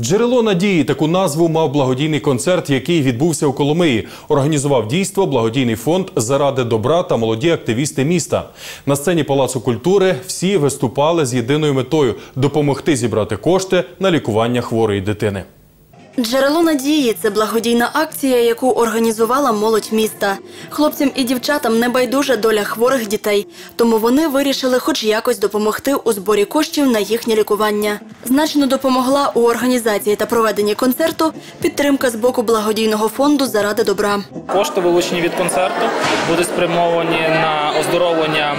Джерело надії таку назву мав благодійний концерт, який відбувся у Коломиї. Організував дійство благодійний фонд заради добра та молоді активісти міста. На сцені Палацу культури всі виступали з єдиною метою допомогти зібрати кошти на лікування хворої дитини. Джерело надії це благодійна акція, яку організувала молодь міста. Хлопцям і дівчатам не байдужа доля хворих дітей, тому вони вирішили хоч якось допомогти у зборі коштів на їхнє лікування. Значно допомогла у організації та проведенні концерту підтримка з боку благодійного фонду заради добра. Кошти, вилучені від концерту, будуть спрямовані на оздоровлення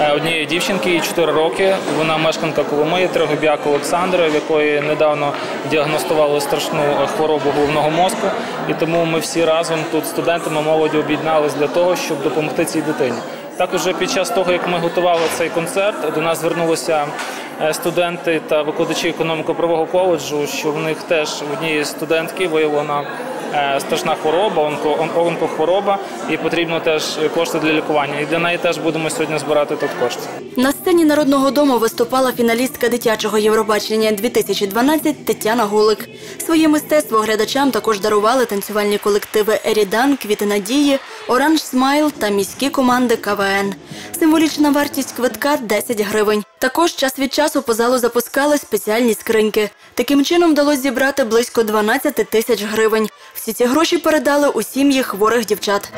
е, однієї дівчинки, їй 4 роки. Вона мешканка Коломиї, Тригобяк Олександра, в якої недавно діагностували страшну е, хворобу головного мозку. І тому ми всі разом тут студентами молоді об'єднались для того, щоб допомогти цій дитині. Також під час того, як ми готували цей концерт, до нас звернулися е, студенти та викладачі економіко-правового коледжу, що в них теж в однієї студентки виявлена страшна хвороба, онко, он- онкохвороба, і потрібно теж кошти для лікування. І для неї теж будемо сьогодні збирати тут кошти. На сцені Народного дому виступала фіналістка дитячого Євробачення 2012 Тетяна Гулик. Своє мистецтво глядачам також дарували танцювальні колективи Ерідан, Квіти Надії, Оранж Смайл та міські команди КВН. Символічна вартість квитка 10 гривень. Також час від часу по залу запускали спеціальні скриньки. Таким чином вдалося зібрати близько 12 тисяч гривень. Всі ці гроші передали у сім'ї хворих дівчат.